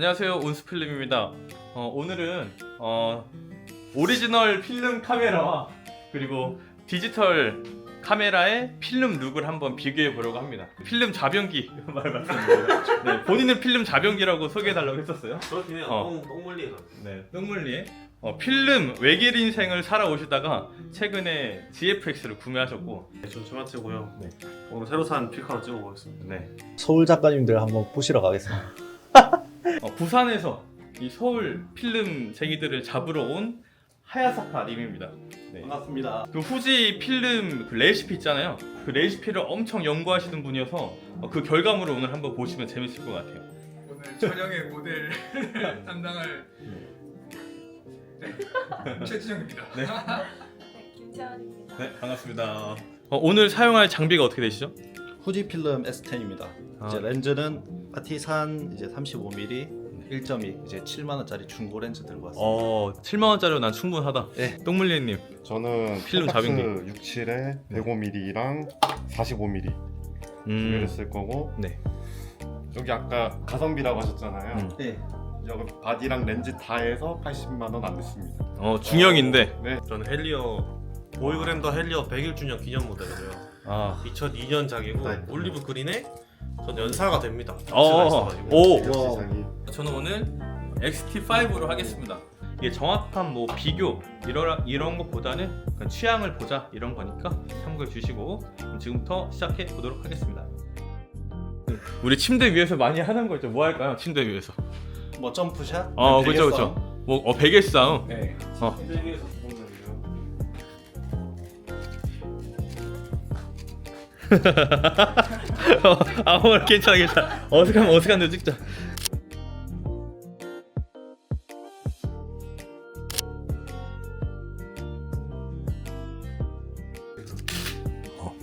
안녕하세요 온스필름입니다. 어, 오늘은 어, 오리지널 필름 카메라와 그리고 디지털 카메라의 필름 룩을 한번 비교해 보려고 합니다. 필름 자변기 말 맞습니다. 네, 본인은 필름 자변기라고 소개해 달라고 했었어요. 그렇긴 해요. 어. 똥, 똥물리에서. 네, 똥물리에 어, 필름 외길 인생을 살아오시다가 최근에 GFX를 구매하셨고, 네, 좀 최마치고요. 네. 오늘 새로 산 필카로 찍어보겠습니다. 네, 서울 작가님들 한번 보시러 가겠습니다. 어, 부산에서 이 서울 필름쟁이들을 잡으러 온 하야사카 님입니다. 네. 반갑습니다. 그 후지 필름 그 레시피 있잖아요. 그 레시피를 엄청 연구하시는 분이어서 어, 그 결과물을 오늘 한번 보시면 재밌을 것 같아요. 오늘 촬영의 모델 담당할 네. 최지정입니다. 네. 네, 김채원입니다. 네, 반갑습니다. 어, 오늘 사용할 장비가 어떻게 되시죠? 후지 필름 S10입니다. 아. 이제 렌즈는 파티산 이제 35mm 1.2 이제 7만 원짜리 중고 렌즈 들고 왔습니다. 어, 7만 원짜리로 난 충분하다. 네. 똥물리님. 저는 필름 자변기. 67에 105mm랑 45mm 음, 구매를 쓸 거고 네. 여기 아까 가성비라고 하셨잖아요. 음. 네. 여기 바디랑 렌즈 다 해서 80만 원안 됐습니다. 어, 중형인데. 네. 저는 헬리오 보이그랜더 헬리오 100일 주년 기념 모델이고요. 아, 2002년 작이고 네. 올리브 그린에 전 연사가 됩니다. 어, 있어가지고. 오. 상이 저는 오늘 XT5로 하겠습니다. 이게 정확한 뭐 비교 이런 이런 것보다는 그냥 취향을 보자 이런 거니까 참고해 주시고 그럼 지금부터 시작해 보도록 하겠습니다. 우리 침대 위에서 많이 하는 거 있죠. 뭐 할까요? 침대 위에서. 뭐 점프샷? 어, 그렇죠, 싸움? 그렇죠. 뭐 어, 베개 싸움. 네. 세 계에서 보면요. 아, 오늘 괜찮아, 괜찮아. 어색하면 어색한 데 찍자. 뭐.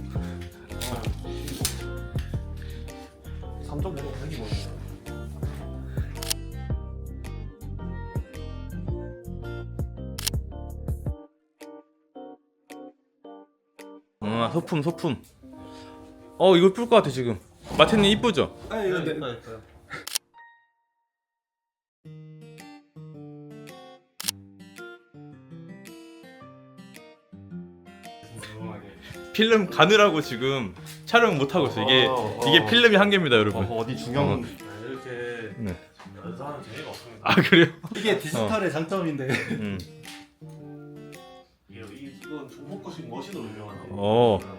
음, 소품, 소품. 어, 이거 이쁠 것 같아 지금. 마태님 이쁘죠? 아 이거 네. 있어요. 필름 가느라고 지금 촬영 못 하고 있어. 이게 어, 어. 이게 필름이 한계입니다, 어, 여러분. 어디 중형 어. 아, 이렇게 네. 연사하는 재미가 없습니다. 아 그래요? 이게 디지털의 장점인데. 음. 이게 이- 이건 조목거식 머신으로 유명하다. 어. 어,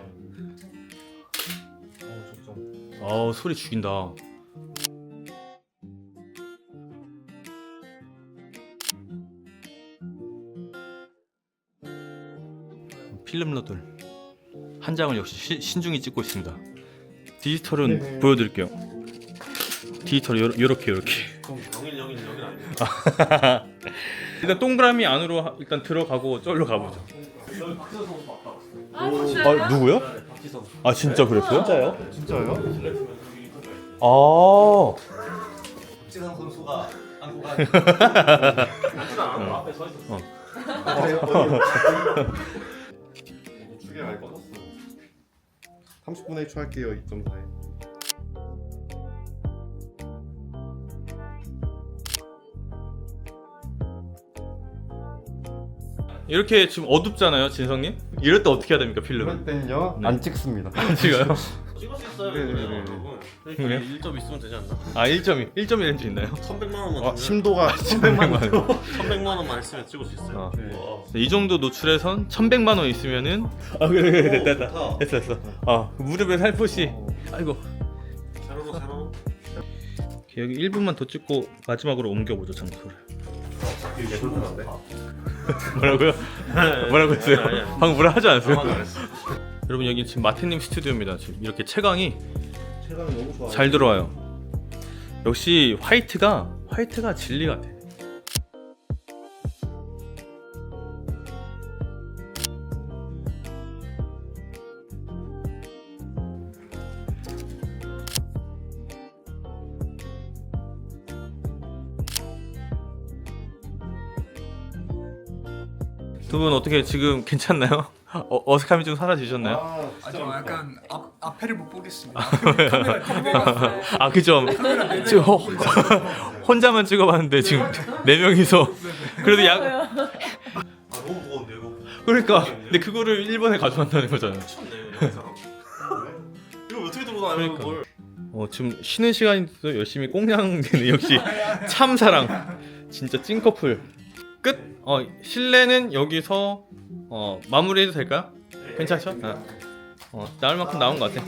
진짜. 어 소리 죽인다. 필름 러들 한 장을 역시 시- 신중히 찍고 있습니다. 디지털은 네. 보여드릴게요. 디지털 요, 요렇게 요렇게. 그럼 영일 영일 영일 아닙니다. 일단 동그라미 안으로 하- 일단 들어가고 쫄로 가보죠. 여기 왔다 갔어. 아, 진짜요? 아 누구요? 네, 박지성. 아 진짜 그랬어요? 진짜요? 진짜요? 아 박지성 선수가 안고 가. 박지성 안 앞에 서 있었어. 어. 두개 많이 꺼졌어. 30분에 추할게요 2.4에. 이렇게 지금 어둡잖아요, 진성님. 이럴 때 어떻게 해야 됩니까, 필름? 그럴 땐요 네. 안 찍습니다. 지금 찍을 수 있어요. 네, 네, 네, 네. 여러분. 그래요? 이렇게 1점 있으면 되지 않나? 아 1.2, 1.1 렌즈 있나요? 1,100만 원만 어, 주면 심도가 1,100만 원. 1,100만 원만 있으면 찍을 수 있어요. 어. 네. 와. 이 정도 노출에선 1,100만 원 있으면은 아 그래 그래 됐다 됐다 좋다. 됐어 됐어. 아 무릎에 살포시. 아이고. 세로로. 오케이, 여기 1분만 더 찍고 마지막으로 옮겨보죠 장소를. 불편한데? 뭐라고요? 뭐라고 했어요? 아니, 아니, 아니. 방금 뭐라 하지 않았어요? 아무도 안 했어. 여러분 여기 지금 마태님 스튜디오입니다. 지금 이렇게 채광이 체감이 너무 좋아. 잘 들어와요. 역시 화이트가 화이트가 진리 같아. 두 분 어떻게 지금 괜찮나요? 어, 어색함이 좀 사라지셨나요? 아, 아, 좀 약간 앞, 앞에를 못 보겠습니다. 카메라 카메라 아 그죠. 카메라 지금 호- 혼자만 찍어봤는데 지금 네 명이서 그래도 약 아 너무 무거운데 이거. 그러니까 근데 그거를 일본에 가져간다는 거잖아요. 미쳤네. 이거 어떻게 들고 다녀 그러니까. 이걸? 어 지금 쉬는 시간인데도 열심히 꽁냥대는 역시 참 사랑 진짜 찐커플 끝. 어 실내는 여기서 어 마무리해도 될까요? 괜찮죠? 아. 어 나올 만큼 나온 것 같아.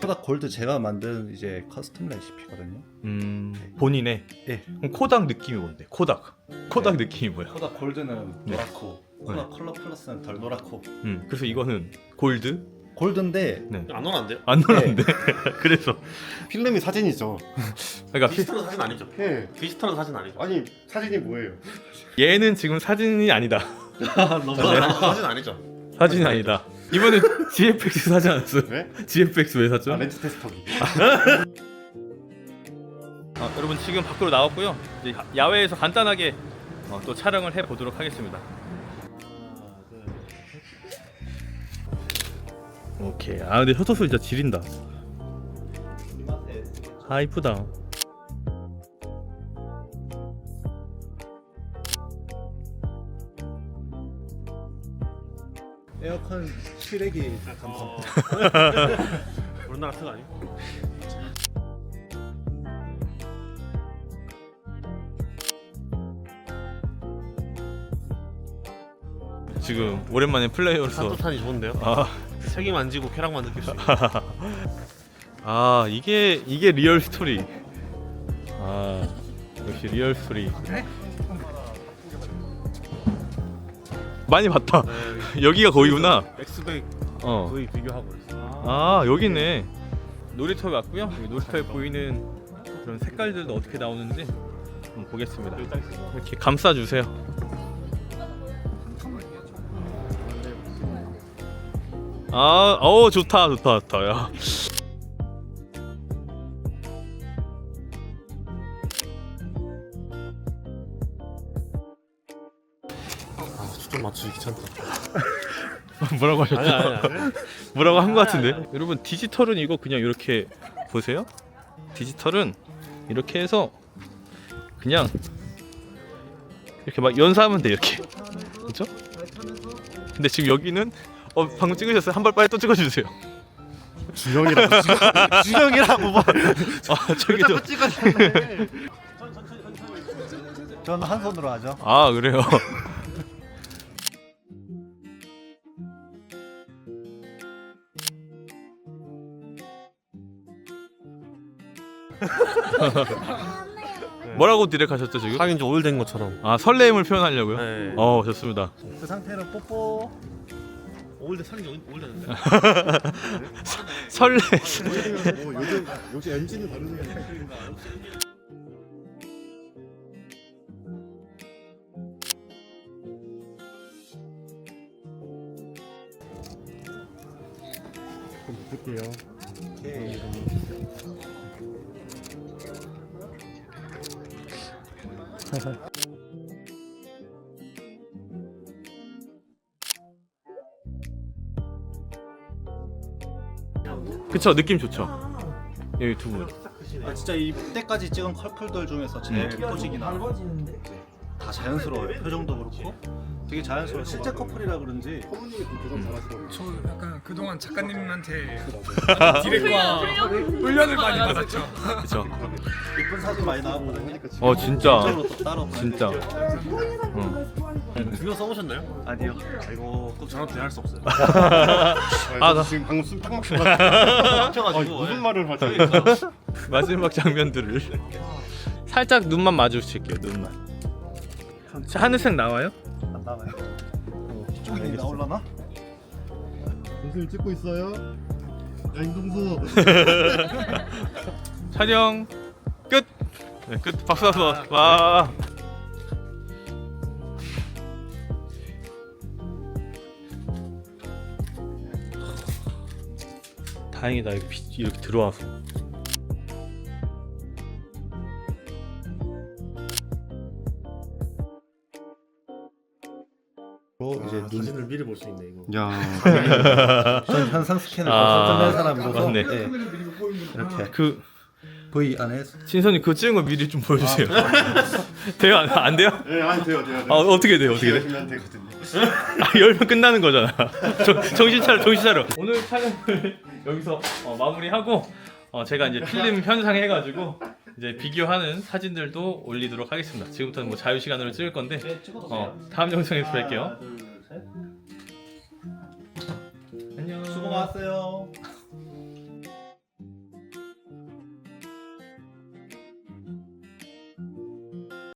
코닥 골드 제가 만든 이제 커스텀 레시피거든요. 음 본인의 예. 그럼 코닥 느낌이 뭔데? 코닥 코닥 네. 느낌이 뭐야? 코닥 골드는 네. 노랗고 코닥 컬러 플러스는 덜 노랗고 음 그래서 이거는 골드 골드인데 안 넣어놨는데요? 안 노란데 그래서 필름이 사진이죠. 그러니까 피- 디지털 사진 아니죠? 예. 디지털 사진 아니죠? 아니 사진이 뭐예요? 얘는 지금 사진이 아니다. 너무 사진 아니죠? 사진이 아니다. 이번에 GFX 사지 않았어요? 네? GFX 왜 샀죠? 아, 렌즈 테스터기. 어, 여러분 지금 밖으로 나왔고요. 이제 야- 야외에서 간단하게 어, 또 촬영을 해 보도록 하겠습니다. 오케이. 아 근데 소리 진짜 지린다. 아 이쁘다. 에어컨 실외기 감성. 어. 우리나라 특 아니? 지금 오랜만에 플레이어로서 산토탄이 좋은데요? 아, 책임 안 지고 쾌락만 느낄 수 있는. 아 이게 이게 리얼 스토리. 아 역시 리얼 스토리. 많이 봤다. 네, 여기가 거기구나. 엑스백 어. 거의 비교하고 있어. 아 여기네 놀이터에 왔고요 여기 놀이터에 보이는 그런 색깔들도 어떻게 나오는지 한번 보겠습니다 이렇게 감싸 주세요 아, 어 좋다 좋다 좋다 야. 아, 초점 맞추기 귀찮다. 뭐라고 하셨죠? 아니 아니 아니. 뭐라고 한 것 같은데 여러분 디지털은 이거 그냥 이렇게 보세요 디지털은 이렇게 해서 그냥 이렇게 막 연사하면 돼 이렇게 그렇죠? 근데 지금 여기는 어 방금 찍으셨어요 한 발 빨리 또 찍어주세요 주영이라고 주영, 주영이라고 뭐. 아 저기 저 찍었네. 저는 한 손으로 하죠. 아 그래요 뭐라고 디렉하셨죠 지금? 하긴 좀 오일된 것처럼. 아 설레임을 표현하려고요? 네. 어 좋습니다 그 상태로 뽀뽀. 오일된 사긴 좀 오일됐는데. 설레 뭐 요즘 요즘 엔진은 다르니까. 볼게요. 그쵸 느낌 좋죠 여기 두분 아, 진짜 이때까지 찍은 커플들 중에서 제일 음. 포직이나 다 자연스러워요. 표정도 그렇고 되게 자연스러워. 실제 커플이라 그런지 저 약간 그동안 작가님한테 디렉과 훈련을 많이 받았죠. 그쵸 예쁜 사진 많이 나왔거든요. 어 진짜 개인적으로 또 따로 진짜. 응. 두명 써보셨나요? 아니요. 아이고 그럼 저랑 대할 수 없어요. 아, 나- 지금 방금 숨딱 막혀가지고 아, 막혀가지고 무슨 말을 하지? 마지막 장면들을 살짝 눈만 마주칠게요 눈만 자, 하늘색 나와요? 안 나와요. 이쪽이 나올라나? 동생을 찍고 있어요. 야 임동수. 촬영 끝! 네, 끝 박수 한번 와 다행이다 이렇게, 들어와서 뭐 이제 아, 눈 사진을 미리 볼 수 있네 이거. 야. 전 현상 스캔을 아, 사람으로서 맞네. 네. 이렇게 그 V 안에 신선님 그거 찍은 거 미리 좀 보여주세요. 돼요 안, 안 돼요? 네, 아니 돼요, 돼요. 아 어떻게 돼요 어떻게 돼? 되면 되거든요. 아, 열면 끝나는 거잖아. 정, 정신 차려, 정신 차려. 오늘 촬영을 여기서 어, 마무리하고 어, 제가 이제 필름 현상 해가지고 이제 비교하는 사진들도 올리도록 하겠습니다. 지금부터는 뭐 자유 시간으로 찍을 건데 어, 다음 영상에서 뵐게요. 하나, 둘, 셋. 안녕. 수고 많았어요.